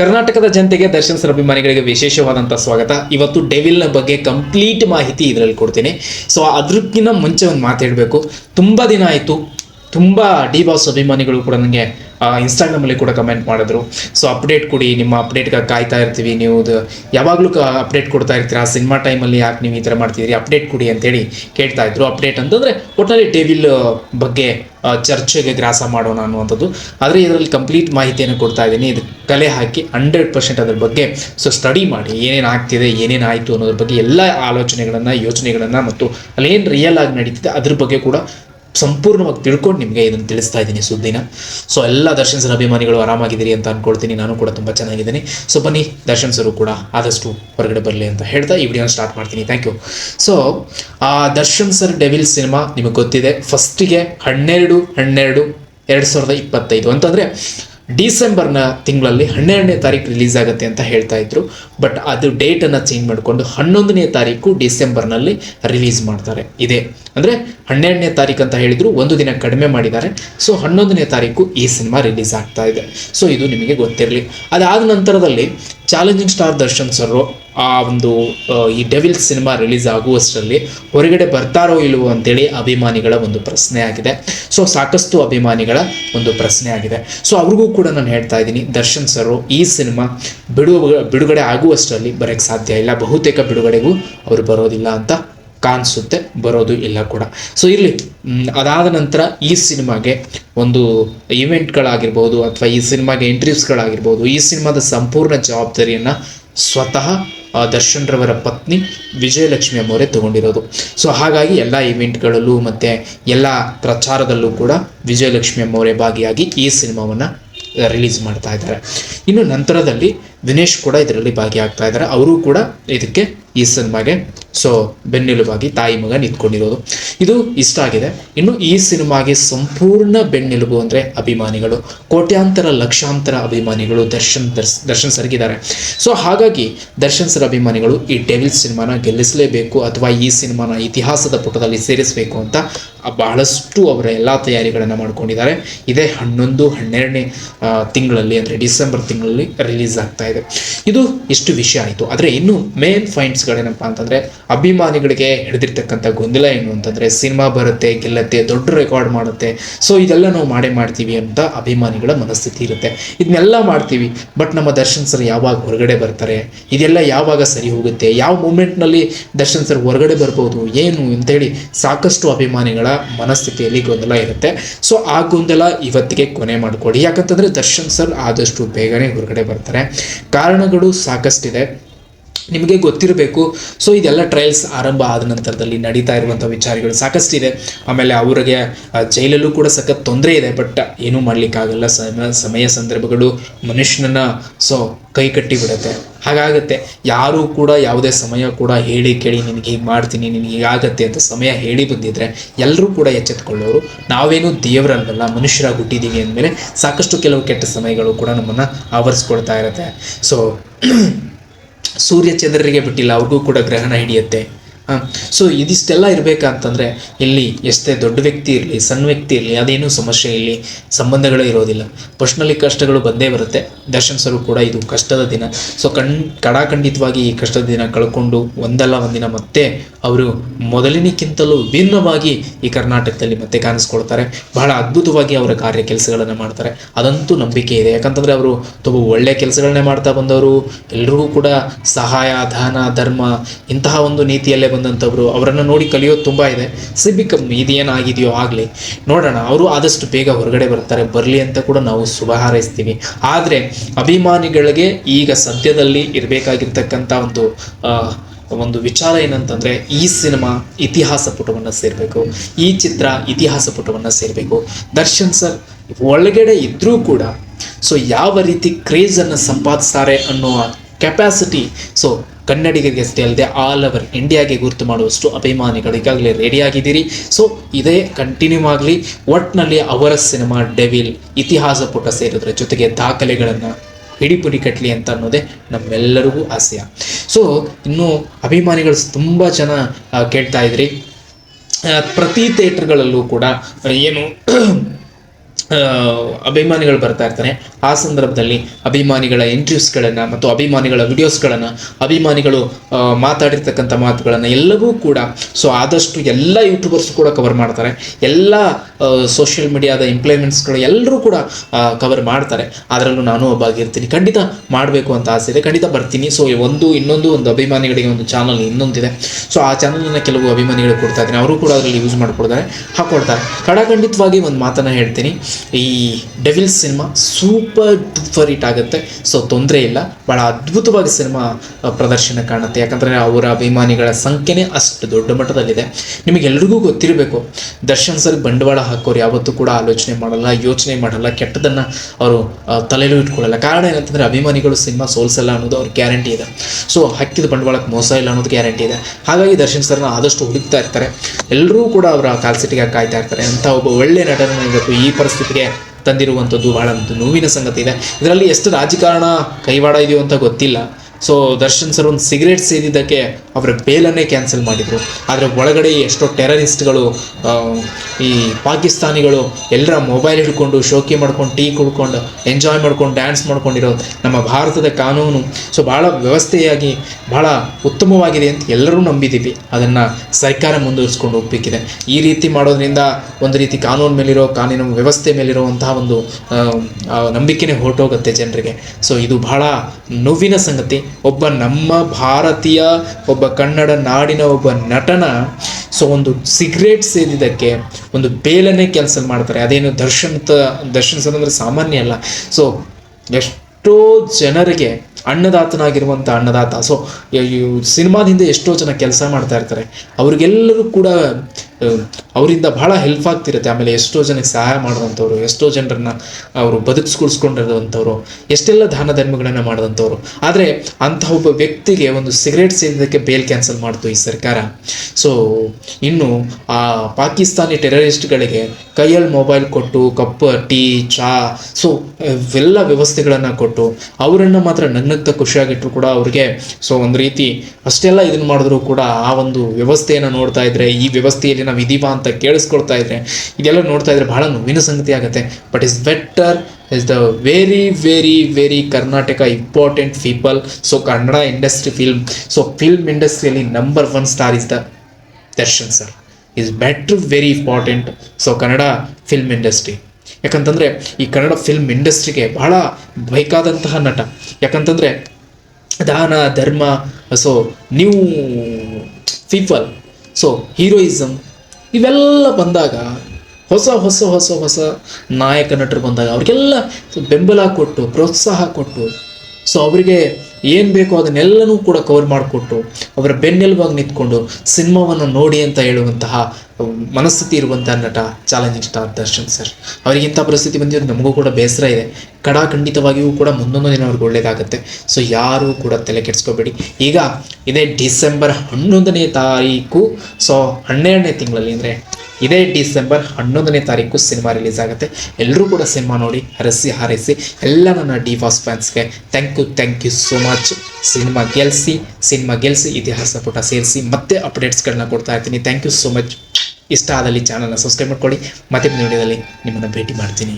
ಕರ್ನಾಟಕದ ಜನತೆಗೆ ದರ್ಶನ್ ಸರ್ ಅಭಿಮಾನಿಗಳಿಗೆ ವಿಶೇಷವಾದಂಥ ಸ್ವಾಗತ. ಇವತ್ತು ಡೆವಿಲ್ನ ಬಗ್ಗೆ ಕಂಪ್ಲೀಟ್ ಮಾಹಿತಿ ಇದರಲ್ಲಿ ಕೊಡ್ತೀನಿ. ಸೊ ಅದಕ್ಕಿಂತ ಮುಂಚೆ ಒಂದು ಮಾತಾಡಬೇಕು ತುಂಬ ದಿನ ಆಯಿತು. ತುಂಬ ಡಿ ಬಾಸ್ ಅಭಿಮಾನಿಗಳು ಕೂಡ ನನಗೆ ಇನ್ಸ್ಟಾಗ್ರಾಮಲ್ಲಿ ಕೂಡ ಕಮೆಂಟ್ ಮಾಡಿದ್ರು. ಸೊ ಅಪ್ಡೇಟ್ ಕೊಡಿ, ನಿಮ್ಮ ಅಪ್ಡೇಟ್ಗೆ ಕಾಯ್ತಾ ಇರ್ತೀವಿ ನೀವು. ಯಾವಾಗಲೂ ಅಪ್ಡೇಟ್ ಕೊಡ್ತಾ ಇರ್ತೀರಾ? ಸಿನಿಮಾ ಟೈಮಲ್ಲಿ ಯಾಕೆ ನೀವು ಈ ಥರ ಮಾಡ್ತಿದ್ದೀರಿ? ಅಪ್ಡೇಟ್ ಕೊಡಿ ಅಂತೇಳಿ ಕೇಳ್ತಾ ಇದ್ರು. ಅಪ್ಡೇಟ್ ಅಂತಂದರೆ ಒಟ್ಟಿನಲ್ಲಿ ಡೆವಿಲ್ ಬಗ್ಗೆ ಚರ್ಚೆಗೆ ಗ್ರಾಸ ಮಾಡೋಣ ಅನ್ನುವಂಥದ್ದು. ಆದರೆ ಇದರಲ್ಲಿ ಕಂಪ್ಲೀಟ್ ಮಾಹಿತಿಯನ್ನು ಕೊಡ್ತಾ ಇದ್ದೀನಿ. ಇದು ಕಲೆ ಹಾಕಿ ಹಂಡ್ರೆಡ್ ಪರ್ಸೆಂಟ್ ಅದ್ರ ಬಗ್ಗೆ. ಸೊ ಸ್ಟಡಿ ಮಾಡಿ, ಏನೇನು ಆಗ್ತಿದೆ, ಏನೇನು ಆಯಿತು ಅನ್ನೋದ್ರ ಬಗ್ಗೆ ಎಲ್ಲ ಆಲೋಚನೆಗಳನ್ನು, ಯೋಚನೆಗಳನ್ನು ಮತ್ತು ಅಲ್ಲೇನು ರಿಯಲ್ ಆಗಿ ನಡೀತಿದೆ ಅದ್ರ ಬಗ್ಗೆ ಕೂಡ ಸಂಪೂರ್ಣವಾಗಿ ತಿಳ್ಕೊಂಡು ನಿಮಗೆ ಇದನ್ನು ತಿಳಿಸ್ತಾ ಇದ್ದೀನಿ ಸುದ್ದಿನ. ಸೊ ಎಲ್ಲ ದರ್ಶನ್ ಸರ್ ಅಭಿಮಾನಿಗಳು ಆರಾಮಾಗಿದ್ದೀರಿ ಅಂತ ಅನ್ಕೊಳ್ತೀನಿ. ನಾನು ಕೂಡ ತುಂಬ ಚೆನ್ನಾಗಿದ್ದೀನಿ. ಸೊ ಬನ್ನಿ, ದರ್ಶನ್ ಸರು ಕೂಡ ಆದಷ್ಟು ಹೊರಗಡೆ ಬರಲಿ ಅಂತ ಹೇಳ್ತಾ ಈ ವಿಡಿಯೋನ ಸ್ಟಾರ್ಟ್ ಮಾಡ್ತೀನಿ. ಥ್ಯಾಂಕ್ ಯು ಸೊ ಆ ದರ್ಶನ್ ಸರ್ ಡೆವಿಲ್ ಸಿನಿಮಾ ನಿಮಗೆ ಗೊತ್ತಿದೆ. ಫಸ್ಟಿಗೆ ಹನ್ನೆರಡು ಹನ್ನೆರಡು, ಎರಡು ಸಾವಿರದ ಇಪ್ಪತ್ತೈದು. ಅಂತಂದರೆ ಡಿಸೆಂಬರ್ನ ತಿಂಗಳಲ್ಲಿ ಹನ್ನೆರಡನೇ ತಾರೀಕು ರಿಲೀಸ್ ಆಗುತ್ತೆ ಅಂತ ಹೇಳ್ತಾ ಇದ್ರು. ಬಟ್ ಅದು ಡೇಟನ್ನು ಚೇಂಜ್ ಮಾಡಿಕೊಂಡು ಹನ್ನೊಂದನೇ ತಾರೀಕು ಡಿಸೆಂಬರ್ನಲ್ಲಿ ರಿಲೀಸ್ ಮಾಡ್ತಾರೆ. ಇದೆ. ಅಂದರೆ ಹನ್ನೆರಡನೇ ತಾರೀಕು ಅಂತ ಹೇಳಿದ್ರು, ಒಂದು ದಿನ ಕಡಿಮೆ ಮಾಡಿದ್ದಾರೆ. ಸೊ ಹನ್ನೊಂದನೇ ತಾರೀಕು ಈ ಸಿನಿಮಾ ರಿಲೀಸ್ ಆಗ್ತಾ ಇದೆ. ಸೊ ಇದು ನಿಮಗೆ ಗೊತ್ತಿರಲಿ. ಅದಾದ ನಂತರದಲ್ಲಿ ಚಾಲೆಂಜಿಂಗ್ ಸ್ಟಾರ್ ದರ್ಶನ್ ಸರ್ ಆ ಒಂದು ಈ ಡೆವಿಲ್ ಸಿನಿಮಾ ರಿಲೀಸ್ ಆಗುವಷ್ಟರಲ್ಲಿ ಹೊರಗಡೆ ಬರ್ತಾರೋ ಇಲ್ವೋ ಅಂತೇಳಿ ಅಭಿಮಾನಿಗಳ ಒಂದು ಪ್ರಶ್ನೆ ಆಗಿದೆ. ಸೊ, ಸಾಕಷ್ಟು ಅಭಿಮಾನಿಗಳ ಒಂದು ಪ್ರಶ್ನೆ ಆಗಿದೆ. ಸೊ, ಅವ್ರಿಗೂ ಕೂಡ ನಾನು ಹೇಳ್ತಾ ಇದ್ದೀನಿ, ದರ್ಶನ್ ಸರ್ ಈ ಸಿನಿಮಾ ಬಿಡುವ, ಬಿಡುಗಡೆ ಆಗುವಷ್ಟರಲ್ಲಿ ಬರೋಕ್ಕೆ ಸಾಧ್ಯ ಇಲ್ಲ. ಬಹುತೇಕ ಬಿಡುಗಡೆಗೂ ಅವರು ಬರೋದಿಲ್ಲ ಅಂತ ಕಾಣಿಸುತ್ತೆ ಬರೋದು ಇಲ್ಲ ಕೂಡ. ಸೊ, ಇರಲಿ ಅದಾದ ನಂತರ ಈ ಸಿನಿಮಾಗೆ ಒಂದು ಇವೆಂಟ್ಗಳಾಗಿರ್ಬೋದು ಅಥವಾ ಈ ಸಿನಿಮಾಗೆ ಎಂಟ್ರೀಸ್ಗಳಾಗಿರ್ಬೋದು, ಈ ಸಿನಿಮಾದ ಸಂಪೂರ್ಣ ಜವಾಬ್ದಾರಿಯನ್ನು ಸ್ವತಃ ಆ, ದರ್ಶನ್ ರವರ ಪತ್ನಿ ವಿಜಯಲಕ್ಷ್ಮಿ ಮೊರೆ ತಗೊಂಡಿರೋದು. ಸೊ ಹಾಗಾಗಿ ಎಲ್ಲ ಇವೆಂಟ್ಗಳಲ್ಲೂ ಮತ್ತು ಎಲ್ಲ ಪ್ರಚಾರದಲ್ಲೂ ಕೂಡ ವಿಜಯಲಕ್ಷ್ಮಿ ಮೊರೆ ಭಾಗಿಯಾಗಿ ಈ ಸಿನಿಮಾವನ್ನ ರಿಲೀಸ್ ಮಾಡ್ತಾ ಇದ್ದಾರೆ. ಇನ್ನು ನಂತರದಲ್ಲಿ ದಿನೇಶ್ ಕೂಡ ಇದರಲ್ಲಿ ಭಾಗಿಯಾಗ್ತಾ ಇದ್ದಾರೆ. ಅವರು ಕೂಡ ಇದಕ್ಕೆ ಈ ಸಿನಿಮಾಗೆ ಸೊ ಬೆನ್ನೆಲುಬಾಗಿ ತಾಯಿ ಮಗ ನಿಂತ್ಕೊಂಡಿರೋದು. ಇದು ಇಷ್ಟ ಆಗಿದೆ. ಇನ್ನು ಈ ಸಿನಿಮಾಗೆ ಸಂಪೂರ್ಣ ಬೆನ್ನೆಲುಬು ಅಂದರೆ ಅಭಿಮಾನಿಗಳು. ಕೋಟ್ಯಾಂತರ, ಲಕ್ಷಾಂತರ ಅಭಿಮಾನಿಗಳು ದರ್ಶನ್, ದರ್ಶ್, ದರ್ಶನ್ ಸರ್ಗಿದ್ದಾರೆ. ಸೊ ಹಾಗಾಗಿ ದರ್ಶನ್ ಸರ್ ಅಭಿಮಾನಿಗಳು ಈ ಡೆವಿಲ್ ಸಿನಿಮಾನ ಗೆಲ್ಲಿಸಲೇಬೇಕು ಅಥವಾ ಈ ಸಿನಿಮಾನ ಇತಿಹಾಸದ ಪುಟದಲ್ಲಿ ಸೇರಿಸಬೇಕು ಅಂತ ಬಹಳಷ್ಟು ಅವರ ಎಲ್ಲ ತಯಾರಿಗಳನ್ನು ಮಾಡ್ಕೊಂಡಿದ್ದಾರೆ. ಇದೇ ಹನ್ನೊಂದು, ಹನ್ನೆರಡನೇ ತಿಂಗಳಲ್ಲಿ ಅಂದರೆ ಡಿಸೆಂಬರ್ ತಿಂಗಳಲ್ಲಿ ರಿಲೀಸ್ ಆಗ್ತಾ ಇದೆ. ಇದು ಇಷ್ಟು ವಿಷಯ ಆಯಿತು. ಆದರೆ ಇನ್ನು ಮೇನ್ ಪಾಯಿಂಟ್ಸ್ಗಳೇನಪ್ಪ ಅಂತಂದರೆ ಅಭಿಮಾನಿಗಳಿಗೆ ಹಿಡಿದಿರ್ತಕ್ಕಂಥ ಗೊಂದಲ ಏನು ಅಂತಂದರೆ ಸಿನಿಮಾ ಬರುತ್ತೆ, ಗೆಲ್ಲತ್ತೆ, ದೊಡ್ಡ ರೆಕಾರ್ಡ್ ಮಾಡುತ್ತೆ. ಸೊ ಇದೆಲ್ಲ ನಾವು ಮಾಡೇ ಮಾಡ್ತೀವಿ ಅಂತ ಅಭಿಮಾನಿಗಳ ಮನಸ್ಥಿತಿ ಇರುತ್ತೆ. ಇದನ್ನೆಲ್ಲ ಮಾಡ್ತೀವಿ ಬಟ್ ನಮ್ಮ ದರ್ಶನ್ ಸರ್ ಯಾವಾಗ ಹೊರಗಡೆ ಬರ್ತಾರೆ, ಇದೆಲ್ಲ ಯಾವಾಗ ಸರಿ ಹೋಗುತ್ತೆ, ಯಾವ ಮೂಮೆಂಟ್ನಲ್ಲಿ ದರ್ಶನ್ ಸರ್ ಹೊರಗಡೆ ಬರ್ಬೋದು, ಏನು ಅಂತೇಳಿ ಸಾಕಷ್ಟು ಅಭಿಮಾನಿಗಳ ಮನಸ್ಥಿತಿಯಲ್ಲಿ ಗೊಂದಲ ಇರುತ್ತೆ. ಸೊ ಆ ಗೊಂದಲ ಇವತ್ತಿಗೆ ಕೊನೆ ಮಾಡಿಕೊಡಿ ಯಾಕಂತಂದರೆ ದರ್ಶನ್ ಸರ್ ಆದಷ್ಟು ಬೇಗನೆ ಹೊರಗಡೆ ಬರ್ತಾರೆ. ಕಾರಣಗಳು ಸಾಕಷ್ಟಿದೆ. ನಿಮಗೆ ಗೊತ್ತಿರಬೇಕು. ಸೊ ಇದೆಲ್ಲ ಟ್ರಯಲ್ಸ್ ಆರಂಭ ಆದ ನಂತರದಲ್ಲಿ ನಡೀತಾ ಇರುವಂಥ ವಿಚಾರಗಳು ಸಾಕಷ್ಟಿದೆ ಆಮೇಲೆ ಅವರಿಗೆ ಜೈಲಲ್ಲೂ ಕೂಡ ಸಖತ್ ತೊಂದರೆ ಇದೆ ಬಟ್ ಏನೂ ಮಾಡಲಿಕ್ಕಾಗಲ್ಲ. ಸಮ, ಸಮಯ ಸಂದರ್ಭಗಳು ಮನುಷ್ಯನನ್ನ, ಸೊ, ಕೈ ಕಟ್ಟಿಬಿಡುತ್ತೆ ಹಾಗಾಗತ್ತೆ. ಯಾರೂ ಕೂಡ ಯಾವುದೇ ಸಮಯ ಕೂಡ ಹೇಳಿ ಕೇಳಿ, ನಿನಗೆ ಹೀಗೆ ಮಾಡ್ತೀನಿ, ನಿನಗೆ ಹೀಗಾಗತ್ತೆ ಅಂತ ಸಮಯ ಹೇಳಿ ಬಂದಿದ್ರೆ ಎಲ್ಲರೂ ಕೂಡ ಎಚ್ಚೆತ್ಕೊಳ್ಳೋರು. ನಾವೇನು ದೇವರಲ್ಲ ಮನುಷ್ಯರಾಗಿ ಹುಟ್ಟಿದ್ದೀವಿ ಅಂದಮೇಲೆ ಸಾಕಷ್ಟು ಕೆಲವು ಕೆಟ್ಟ ಸಮಯಗಳು ಕೂಡ ನಮ್ಮನ್ನು ಆವರಿಸ್ಕೊಳ್ತಾ ಇರುತ್ತೆ. ಸೊ ಸೂರ್ಯ ಚಂದ್ರರಿಗೆ ಬಿಟ್ಟಿಲ್ಲ ಅವ್ರಿಗೂ ಕೂಡ ಗ್ರಹಣ ಹಿಡಿಯುತ್ತೆ. ಹಾಂ. ಸೊ ಇದಿಷ್ಟೆಲ್ಲ ಇರಬೇಕಂತಂದರೆ, ಇಲ್ಲಿ ಎಷ್ಟೇ ದೊಡ್ಡ ವ್ಯಕ್ತಿ ಇರಲಿ, ಸಣ್ಣ ವ್ಯಕ್ತಿ ಇರಲಿ, ಅದೇನೂ ಸಮಸ್ಯೆ ಇಲ್ಲಿ ಸಂಬಂಧಗಳೇ ಇರೋದಿಲ್ಲ. ಪರ್ಸ್ನಲಿ ಕಷ್ಟಗಳು ಬಂದೇ ಬರುತ್ತೆ. ದರ್ಶನ್ ಸರು ಕೂಡ ಇದು ಕಷ್ಟದ ದಿನ. ಸೊ ಕಣ್ ಕಡಾಖಂಡಿತವಾಗಿ ಈ ಕಷ್ಟದ ದಿನ ಕಳ್ಕೊಂಡು ಒಂದಲ್ಲ ಒಂದಿನ ಮತ್ತೆ ಅವರು ಮೊದಲಿನಕ್ಕಿಂತಲೂ ಭಿನ್ನವಾಗಿ ಈ ಕರ್ನಾಟಕದಲ್ಲಿ ಮತ್ತೆ ಕಾಣಿಸ್ಕೊಳ್ತಾರೆ. ಬಹಳ ಅದ್ಭುತವಾಗಿ ಅವರ ಕಾರ್ಯ ಕೆಲಸಗಳನ್ನು ಮಾಡ್ತಾರೆ. ಅದಂತೂ ನಂಬಿಕೆ ಇದೆ. ಯಾಕಂತಂದರೆ ಅವರು ತುಂಬ ಒಳ್ಳೆಯ ಕೆಲಸಗಳನ್ನೇ ಮಾಡ್ತಾ ಬಂದವರು. ಎಲ್ರಿಗೂ ಕೂಡ ಸಹಾಯ, ದಾನ, ಧರ್ಮ ಇಂತಹ ಒಂದು ನೀತಿಯಲ್ಲೇ ಬಂದಂಥವ್ರು, ಅವರನ್ನು ನೋಡಿ ಕಲಿಯೋದು ತುಂಬ ಇದೆ. ಸಿಬಿಕ್ ಇದೇನಾಗಿದೆಯೋ ಆಗಲಿ, ನೋಡೋಣ, ಅವರು ಆದಷ್ಟು ಬೇಗ ಹೊರಗಡೆ ಬರ್ತಾರೆ, ಬರಲಿ ಅಂತ ಕೂಡ ನಾವು ಶುಭ ಹಾರೈಸ್ತೀವಿ. ಆದರೆ, ಅಭಿಮಾನಿಗಳಿಗೆ ಈಗ ಸದ್ಯದಲ್ಲಿ ಇರಬೇಕಾಗಿರ್ತಕ್ಕಂಥ ಒಂದು ಒಂದು ವಿಚಾರ ಏನಂತಂದರೆ, ಈ ಸಿನಿಮಾ ಇತಿಹಾಸ ಪುಟವನ್ನು ಸೇರಬೇಕು. ಈ ಚಿತ್ರ ಇತಿಹಾಸ ಪುಟವನ್ನು ಸೇರಬೇಕು. ದರ್ಶನ್ ಸರ್ ಒಳಗಡೆ ಇದ್ದರೂ ಕೂಡ ಸೊ ಯಾವ ರೀತಿ ಕ್ರೇಜನ್ನು ಸಂಪಾದಿಸ್ತಾರೆ ಅನ್ನುವ ಕೆಪ್ಯಾಸಿಟಿ ಸೊ ಕನ್ನಡಿಗರಿಗೆ ಅಷ್ಟೇ ಅಲ್ಲದೆ ಆಲ್ ಓವರ್ ಇಂಡಿಯಾಗೆ ಗುರುತು ಮಾಡುವಷ್ಟು ಅಭಿಮಾನಿಗಳು ಈಗಾಗಲೇ ರೆಡಿ ಆಗಿದ್ದೀರಿ. ಸೊ ಇದೇ ಕಂಟಿನ್ಯೂ ಆಗಲಿ ಒಟ್ಟಿನಲ್ಲಿ ಅವರ ಸಿನಿಮಾ ಡೆವಿಲ್ ಇತಿಹಾಸ ಪುಟ ಸೇರಿದ್ರ ಜೊತೆಗೆ ದಾಖಲೆಗಳನ್ನು ಹಿಡಿಪುಡಿ ಕಟ್ಟಲಿ ಅಂತ ಅನ್ನೋದೇ ನಮ್ಮೆಲ್ಲರಿಗೂ ಆಸೆಯ ಸೊ ಇನ್ನು ಅಭಿಮಾನಿಗಳು ತುಂಬ ಜನ ಕೇಳ್ತಾ ಇದ್ರಿ. ಪ್ರತಿ ಥಿಯೇಟ್ರ್ಗಳಲ್ಲೂ ಕೂಡ ಏನು ಅಭಿಮಾನಿಗಳು ಬರ್ತಾ ಇರ್ತಾರೆ. ಆ ಸಂದರ್ಭದಲ್ಲಿ ಅಭಿಮಾನಿಗಳ ಇಂಟರ್ವ್ಯೂಸ್ಗಳನ್ನು ಮತ್ತು ಅಭಿಮಾನಿಗಳ ವಿಡಿಯೋಸ್ಗಳನ್ನು ಅಭಿಮಾನಿಗಳು ಮಾತಾಡಿರ್ತಕ್ಕಂಥ ಮಾತುಗಳನ್ನು ಎಲ್ಲವೂ ಕೂಡ ಸೊ ಆದಷ್ಟು ಎಲ್ಲ ಯೂಟ್ಯೂಬರ್ಸ್ ಕೂಡ ಕವರ್ ಮಾಡ್ತಾರೆ. ಎಲ್ಲ ಸೋಷಿಯಲ್ ಮೀಡಿಯಾದ ಇಂಪ್ಲಿಮೆಂಟ್ಸ್ಗಳು ಎಲ್ಲರೂ ಕೂಡ ಕವರ್ ಮಾಡ್ತಾರೆ. ಅದರಲ್ಲೂ ನಾನು ಒಬ್ಬ ಆಗಿರ್ತೀನಿ. ಖಂಡಿತ ಮಾಡಬೇಕು ಅಂತ ಆಸೆ ಇದೆ. ಖಂಡಿತ ಬರ್ತೀನಿ. ಸೊ ಒಂದು, ಇನ್ನೊಂದು ಒಂದು ಅಭಿಮಾನಿಗಳಿಗೆ ಒಂದು ಚಾನಲ್ ಇನ್ನೊಂದಿದೆ. ಸೊ ಆ ಚಾನಲನ್ನು ಕೆಲವು ಅಭಿಮಾನಿಗಳು ಕೊಡ್ತಾ ಇದ್ದೀನಿ ಅವರು ಕೂಡ ಅದರಲ್ಲಿ ಯೂಸ್ ಮಾಡ್ಕೊಡ್ತಾರೆ ಹಾಕೊಡ್ತಾರೆ ಕಡಾಖಂಡಿತವಾಗಿ ಒಂದು ಮಾತನ್ನು ಹೇಳ್ತೀನಿ. ಈ devils cinema super duper hit ಆಗುತ್ತೆ. ಸೊ ತೊಂದರೆ ಇಲ್ಲ. ಭಾಳ ಅದ್ಭುತವಾಗಿ ಸಿನಿಮಾ ಪ್ರದರ್ಶನ ಕಾಣುತ್ತೆ. ಯಾಕಂದರೆ ಅವರ ಅಭಿಮಾನಿಗಳ ಸಂಖ್ಯೆನೇ ಅಷ್ಟು ದೊಡ್ಡ ಮಟ್ಟದಲ್ಲಿದೆ. ನಿಮಗೆಲ್ರಿಗೂ ಗೊತ್ತಿರಬೇಕು, ದರ್ಶನ್ ಸರ್ ಬಂಡವಾಳ ಹಾಕೋರು ಯಾವತ್ತೂ ಕೂಡ ಆಲೋಚನೆ ಮಾಡಲ್ಲ, ಯೋಚನೆ ಮಾಡಲ್ಲ, ಕೆಟ್ಟದನ್ನು ಅವರು ತಲೆಯಲ್ಲೂ ಇಟ್ಕೊಳ್ಳಲ್ಲ. ಕಾರಣ ಏನಂತಂದರೆ ಅಭಿಮಾನಿಗಳು ಸಿನಿಮಾ ಸೋಲ್ಸಲ್ಲ ಅನ್ನೋದು ಅವ್ರ ಗ್ಯಾರಂಟಿ ಇದೆ. ಸೊ ಹಾಕಿದ ಬಂಡವಾಳಕ್ಕೆ ಮೋಸ ಇಲ್ಲ ಅನ್ನೋದು ಗ್ಯಾರಂಟಿ ಇದೆ. ಹಾಗಾಗಿ ದರ್ಶನ್ ಸರ್ನ ಆದಷ್ಟು ಹುಡುಕ್ತಾ ಇರ್ತಾರೆ. ಎಲ್ಲರೂ ಕೂಡ ಅವರ ಕಾಲ್ಸಿಟಿಗೆ ಕಾಯ್ತಾ ಇರ್ತಾರೆ. ಅಂತ ಒಬ್ಬ ಒಳ್ಳೆ ನಟನ ಈ ಈ ಪರಿಸ್ಥಿತಿಗೆ ತಂದಿರುವಂಥದ್ದು ಒಂದು ನೋವಿನ ಸಂಗತಿ ಇದೆ. ಇದರಲ್ಲಿ ಎಷ್ಟು ರಾಜಕಾರಣ ಕೈವಾಡ ಇದೆಯೋ ಅಂತ ಗೊತ್ತಿಲ್ಲ. ಸೊ ದರ್ಶನ್ ಸರ್ ಒಂದು ಸಿಗರೇಟ್ ಸೇದಿದ್ದಕ್ಕೆ ಅವರ ಬೇಲನ್ನೇ ಕ್ಯಾನ್ಸಲ್ ಮಾಡಿದರು. ಆದರೆ ಒಳಗಡೆ ಎಷ್ಟೋ ಟೆರರಿಸ್ಟ್ಗಳು ಈ ಪಾಕಿಸ್ತಾನಿಗಳು ಎಲ್ಲರ ಮೊಬೈಲ್ ಹಿಡ್ಕೊಂಡು ಶೋಕಿ ಮಾಡ್ಕೊಂಡು ಟೀ ಕುಡ್ಕೊಂಡು ಎಂಜಾಯ್ ಮಾಡ್ಕೊಂಡು ಡ್ಯಾನ್ಸ್ ಮಾಡ್ಕೊಂಡಿರೋ ನಮ್ಮ ಭಾರತದ ಕಾನೂನು. ಸೊ ಭಾಳ ವ್ಯವಸ್ಥೆಯಾಗಿ ಭಾಳ ಉತ್ತಮವಾಗಿದೆ ಅಂತ ಎಲ್ಲರೂ ನಂಬಿದ್ದೀವಿ. ಅದನ್ನು ಸರ್ಕಾರ ಮುಂದುವರಿಸ್ಕೊಂಡು ಹೋಗ್ಬೇಕಿದೆ. ಈ ರೀತಿ ಮಾಡೋದ್ರಿಂದ ಒಂದು ರೀತಿ ಕಾನೂನು ಮೇಲಿರೋ, ಕಾನೂನು ವ್ಯವಸ್ಥೆ ಮೇಲಿರುವಂತಹ ಒಂದು ನಂಬಿಕೆನೇ ಹೊರಟೋಗುತ್ತೆ ಜನರಿಗೆ. ಸೊ ಇದು ಬಹಳ ನೋವಿನ ಸಂಗತಿ. ಒಬ್ಬ ನಮ್ಮ ಭಾರತೀಯ, ಒಬ್ಬ ಕನ್ನಡ ನಾಡಿನ ಒಬ್ಬ ನಟನ. ಸೊ ಒಂದು ಸಿಗರೇಟ್ ಸೇದಿದ್ದಕ್ಕೆ ಒಂದು ಬೇಲನೆ ಕೆಲಸ ಮಾಡ್ತಾರೆ. ಅದೇನು ದರ್ಶನ್ ದರ್ಶನ್ ಸರ್ ಸಾಮಾನ್ಯ ಅಲ್ಲ. ಸೊ ಎಷ್ಟೋ ಜನರಿಗೆ ಅನ್ನದಾತನಾಗಿರುವಂಥ ಅನ್ನದಾತ. ಸೊ ಸಿನಿಮಾದಿಂದ ಎಷ್ಟೋ ಜನ ಕೆಲಸ ಮಾಡ್ತಾ ಇರ್ತಾರೆ. ಅವ್ರಿಗೆಲ್ಲರೂ ಕೂಡ ಅವರಿಂದ ಬಹಳ ಹೆಲ್ಪ್ ಆಗ್ತಿರುತ್ತೆ. ಆಮೇಲೆ ಎಷ್ಟೋ ಜನಕ್ಕೆ ಸಹಾಯ ಮಾಡಿದಂಥವ್ರು ಎಷ್ಟೋ ಜನರನ್ನ ಅವರು ಬದುಕಿಸ್ಕೊಳ್ಸ್ಕೊಂಡಿರುವಂಥವ್ರು, ಎಷ್ಟೆಲ್ಲ ದಾನ ಧರ್ಮಗಳನ್ನು ಮಾಡಿದಂಥವ್ರು ಆದರೆ ಅಂತಹ ಒಬ್ಬ ವ್ಯಕ್ತಿಗೆ ಒಂದು ಸಿಗರೇಟ್ ಸೇದಿದ್ದಕ್ಕೆ ಬೇಲ್ ಕ್ಯಾನ್ಸಲ್ ಮಾಡ್ತು ಈ ಸರ್ಕಾರ. ಸೊ ಇನ್ನು ಆ ಪಾಕಿಸ್ತಾನಿ ಟೆರರಿಸ್ಟ್ಗಳಿಗೆ ಕೈಯಲ್ಲಿ ಮೊಬೈಲ್ ಕೊಟ್ಟು ಕಪ್ ಟೀ, ಚಾ ಸೊ ಇವೆಲ್ಲ ವ್ಯವಸ್ಥೆಗಳನ್ನು ಕೊಟ್ಟು ಅವರನ್ನು ಮಾತ್ರ ನನ್ನಂತ ಖುಷಿಯಾಗಿಟ್ಟರು ಕೂಡ ಅವ್ರಿಗೆ. ಸೊ ಒಂದು ರೀತಿ ಅಷ್ಟೆಲ್ಲ ಇದನ್ನು ಮಾಡಿದ್ರು ಕೂಡ ಆ ಒಂದು ವ್ಯವಸ್ಥೆಯನ್ನು ನೋಡ್ತಾ ಇದ್ರೆ ಈ ವ್ಯವಸ್ಥೆಯಲ್ಲಿ ನಾವು ಇದೀವಾ ಅಂತ ಕೇಳಿಸ್ಕೊಳ್ತಾ ಇದ್ರೆ, ಇದೆಲ್ಲ ನೋಡ್ತಾ ಇದ್ರೆ ಬಹಳ ನೋವಿನ ಸಂಗತಿ ಆಗುತ್ತೆ. But is better is the very very very Karnataka important people so Kannada industry film so film ಇಂಡಸ್ಟ್ರಿಯಲ್ಲಿ number one star is the Darshan sir is better very important so Kannada film industry ಯಾಕಂತಂದರೆ, ಈ Kannada film ಇಂಡಸ್ಟ್ರಿಗೆ ಬಹಳ ಬೇಕಾದಂತಹ ನಟ. ಯಾಕಂತಂದರೆ, ದಾನ, ಧರ್ಮ so new people so heroism ಇವೆಲ್ಲ ಬಂದಾಗ, ಹೊಸ ಹೊಸ ಹೊಸ ಹೊಸ ನಾಯಕ ನಟರು ಬಂದಾಗ, ಅವ್ರಿಗೆಲ್ಲ ಬೆಂಬಲ ಕೊಟ್ಟು, ಪ್ರೋತ್ಸಾಹ ಕೊಟ್ಟು, ಸೊ ಅವರಿಗೆ ಏನು ಬೇಕೋ ಅದನ್ನೆಲ್ಲನೂ ಕೂಡ ಕವರ್ ಮಾಡಿಕೊಟ್ಟು ಅವರ ಬೆನ್ನೆಲುಬಾಗಿ ನಿಂತ್ಕೊಂಡು ಸಿನಿಮಾವನ್ನು ನೋಡಿ ಅಂತ ಹೇಳುವಂತಹ ಮನಸ್ಥಿತಿ ಇರುವಂತಹ ನಟ ಚಾಲೆಂಜಿಂಗ್ ಸ್ಟಾರ್ ದರ್ಶನ್ ಸರ್. ಅವರಿಗಿಂತ ಪರಿಸ್ಥಿತಿ ಬಂದಿರೋದು ನಮಗೂ ಕೂಡ ಬೇಸರ ಇದೆ. ಖಂಡಿತವಾಗಿಯೂ ಕೂಡ ಮುಂದೊಂದು ದಿನ ಅವ್ರಿಗೆ ಒಳ್ಳೇದಾಗುತ್ತೆ. ಸೊ ಯಾರೂ ಕೂಡ ತಲೆ ಕೆಡಿಸ್ಕೋಬೇಡಿ. ಈಗ ಇದೇ ಡಿಸೆಂಬರ್ ಹನ್ನೊಂದನೇ ತಾರೀಕು ಸೊ ಹನ್ನೆರಡನೇ ತಿಂಗಳಲ್ಲಿ ಅಂದರೆ ಇದೇ ಡಿಸೆಂಬರ್ ಹನ್ನೊಂದನೇ ತಾರೀಕು ಸಿನಿಮಾ ರಿಲೀಸ್ ಆಗುತ್ತೆ. ಎಲ್ಲರೂ ಕೂಡ ಸಿನಿಮಾ ನೋಡಿ ಹರಸಿ ಹಾರೈಸಿ ಎಲ್ಲ ನನ್ನ ಡಿ ಫ್ಯಾನ್ಸ್ಗೆ thank you thank you so much cinema ಗೆಲ್ಲಿಸಿ ಸಿನಿಮಾ ಗೆಲ್ಸಿ, ಇತಿಹಾಸ ಪುಟ ಸೇರಿಸಿ ಮತ್ತೆ ಅಪ್ಡೇಟ್ಸ್ಗಳನ್ನ ಕೊಡ್ತಾ ಇರ್ತೀನಿ. ಥ್ಯಾಂಕ್ ಯು ಸೋ ಮಚ್ ಇಷ್ಟ ಆದಲ್ಲಿ ಚಾನಲ್ನ ಸಬ್ಸ್ಕ್ರೈಬ್ ಮಾಡ್ಕೊಳ್ಳಿ. ಮತ್ತೆ ಮುಂದಿನ ವಿಡಿಯೋದಲ್ಲಿ ನಿಮ್ಮನ್ನು ಭೇಟಿ ಮಾಡ್ತೀನಿ.